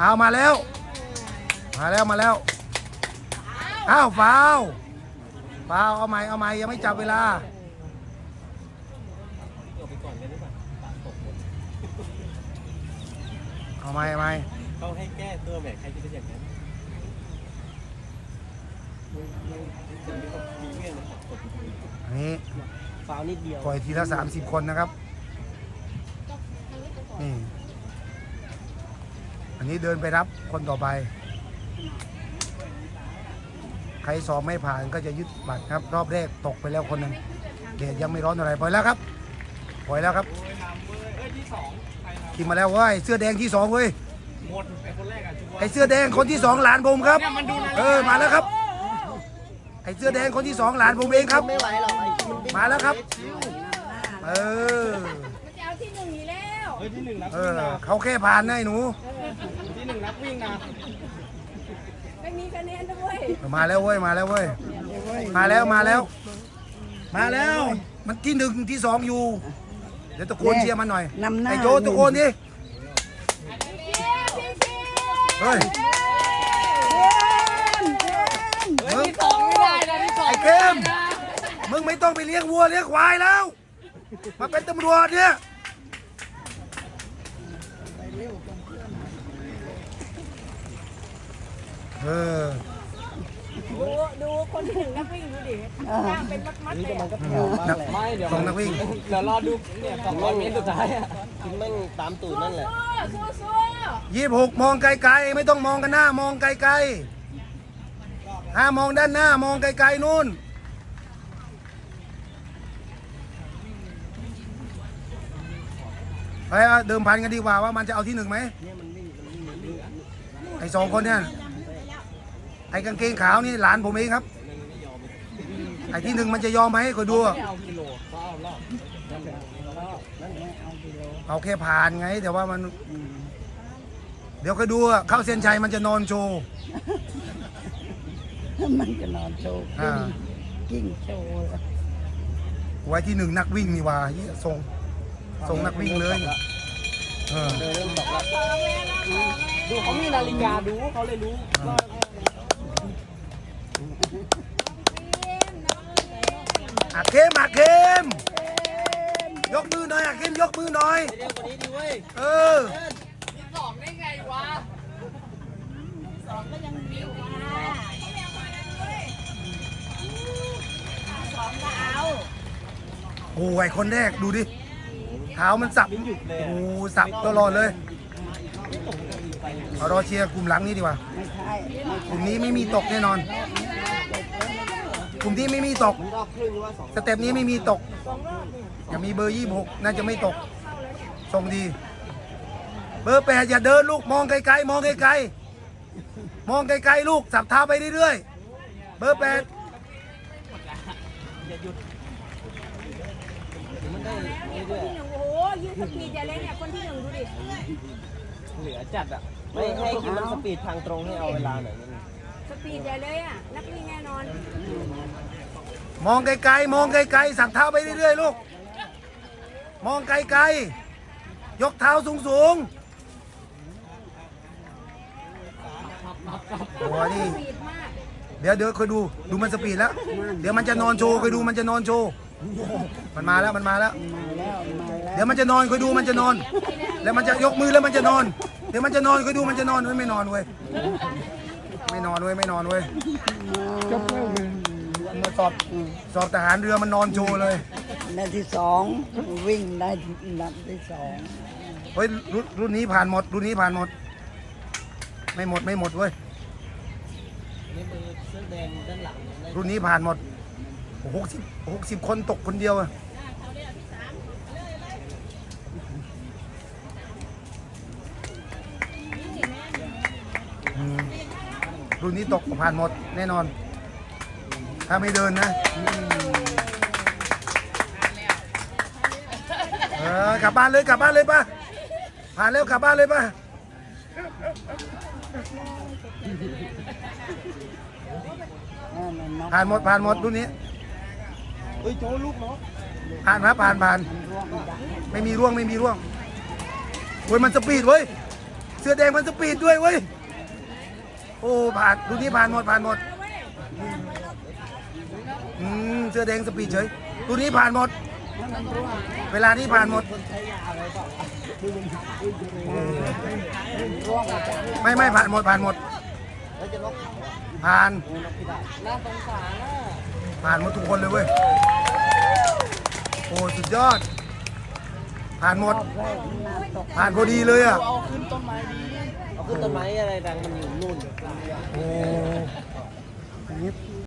เอามาแล้ว มาแล้วมาแล้วอ้าวฟาวฟาวเอาใหม่เอาใหม่ยังไม่จับเวลาเอาใหม่เอาใหม่เขาให้แก้ตัวแหมใครจะเป็นอย่างนั้นมีเงื่อนนะครับกดอันนี้ฟาวนิดเดียวปล่อยทีละ30คนนะครับนี่ อันนี้เดินไปรับคนต่อไป ใครสอบไม่ผ่านก็จะยึดบัตรครับ รอบแรกตกไปแล้วคนหนึ่งเดชยังไม่ร้อนอะไรปล่อยแล้วครับปล่อยแล้วครับเอ้ยที่สองใครทกินมาแล้วเว้ยเสื้อแดงที่สองเว้ยำหมดไอ้คนแรกอะชัวไอเสื้อแดงคนที่สองหลานผมครับ เนี่ยมันดูนาฬิกา เออมาแล้วครับ ไอเสื้อแดงคนที่สองหลานผมเองครับ ไม่ไหวหรอกไอ้มันวิ่งมาแล้วครับ เออ มันจะเอาที่หนึ่งอยู่แล้ว เฮ้ยที่หนึ่งนักเอวิ่งอนะเขาแค่ผ่านนะไอ้หนูที่ห นึ่งนักวิ่งนะไม่มีคะแนนด้วยมาแล้วเว้ยมาแล้วเว้ยมาแล้วมาแล้ว มาแล้ว มันที่หนึ่งที่สองอยู่ เดี๋ยวตะโกนเชียร์มันหน่อยนำหน้าไอ้โจตะโกนดิเฮ้ยเฮ้ยที่สองไม่ได้นะที่สองไอ้เกมมึงไม่ต้องไปเลี้ยงวัวเลี้ยงควายแล้ว มาเป็นตำรวจเนี่ย เออดูดูคนที่หนึ่งนักวิ่งดูดิย่างเป็นมัดๆเลยอะ นักไม่เดี๋ยวส่งนักวิ่ง เดี๋ยวรอดูเนี่ยสองร้อยเมตรสุดท้ายอะคิดแม่งตามตูดนั่นแหละสู้สู้ยี่หกมองไกลๆไม่ต้องมองกันหน้ามองไกลๆห้ามองด้านหน้ามองไกลๆนู่นไปเอาเดิมพันกันดีกว่าว่ามันจะเอาที่หนึ่งไหมไอ้สองคนเนี่ย ไอ้กางเกงขาวนี่หลานผมเองครับ ไอ้ที่หนึ่งมันจะยอมไหมคอยดูอะไม่เอากิโลเขาเอารอบนั่นแหละรอบเอาแค่ผ่านไง แต่ว่ามัน เดี๋ยวคอยดูอะเข้าเส้นชัยมันจะนอนโชว์มันก็นอนโชว์อ่ากิ้งโชว์เลยไว้ที่หนึ่งนักวิ่งนี่ว่าเหี้ยส่งส่งนักวิ่งเลยเออ เดินเริ่มตกแล้วดูเขามีนาฬิกาดูเขาเลยรู้ว่า อาเข้มอาเข้มยกมือหน่อยอาเข้มยกมือหน่อย เร็วกว่านี้ดิเว้ยเออโอ้ยคนแรกดูดิ เท้ามันสับหยุดเลยโอ้สับตลอดเลยเอารอเชียร์กลุ่มหลังนี้ดีกว่าไม่ใช่ไม่กลุ่มนี้ไม่มีตกแน่นอนก ลุ่มนี้ไม่มีตกรอบครึ่งหรือว่าสองสเต็ปนี้ไม่มีตกอย่ามีเบอร์ยี่หกน่าจะไม่ตก ทรงดี เบอร์แปดอย่าเดินลูกมองไกลๆมองไกลๆมองไกลๆลูกสับเท้าไปเรื่อยๆ เบอร์แปดอย่าหยุดมันได้เนี่ยคเรื่นอยที่หนึ่งโอ้โหยืนสปีดใหญ่เลยเนี่ยคนที่หนึ่งดูดิๆเหลือจัดอะ ไม่ให้คิดมันสปีดทางตรงให้เอาเวลาหน่อยนั่น สปีดใหญ่เลยอะ นักวิ่งแน่นอน มองไกลๆ มองไกลๆ สับเท้าไปเรื่อยๆ ลูก มองไกลๆ ยกเท้าสูงๆโอ้นี่ สปีดมาก เดี๋ยวเดี๋ยวคอยดู ดูมันสปีดแล้ว เดี๋ยวมันจะนอนโชว์คอยดูมันจะนอนโชว์มันมาแล้ว มันมาแล้วมาแล้วมาแล้ว เดี๋ยวมันจะนอนคอยดูมันจะนอน แล้วมันจะยกมือแล้วมันจะนอน เดี๋ยวมันจะนอนคอยดูมันจะนอนเว้ยไม่นอนเว้ย ไม่นอนเว้ยไม่นอนเว้ยมาสอบสอบทหารเรือมันนอนโชว์เลยนาทีสองวิ่งได้นัดที่สองเฮ้ยรุ่นรุ่นนี้ผ่านหมด รุ่นนี้ผ่านหมด ไม่หมดไม่หมดเว้ยนี่มือเสื้อแดงด้านหลังเนี่ยรุ่นนี้ผ่านหมดหกสิบหกสิบคนตกคนเดียวอะอืม รุ่นนี้ตกผ่านหมดแน่นอน ถ้าไม่เดินนะเออกลับบ้านเลยกลับบ้านเลยป่ะผ่านแล้วกลับบ้านเลยป่ะผ่านหมดผ่านหมดรุ่นนี้เฮ้ยโจลูกเนาะผ่านครับผ่านผ่านไม่มีร่วงไม่มีร่วงเว้ยมันสปีดเว้ยเสื้อแดงมันสปีดด้วยเว้ย โอ้ผ่านดูนี่ผ่านหมดผ่านหมดอืมเสื้อแดงสปีดเฉยดูนี้ผ่านหมด เวลานี้ผ่านหมด ไม่ไม่ผ่านหมดผ่านหมด ผ่านผ่านหมดทุกคนเลยเว้ยโอ้สุดยอด ผ่านหมด ผ่านพอดีเลยอะ เอาขึ้นต้นไม้อาต้นไม้อะไรดังมันอยู่นู่น โอ้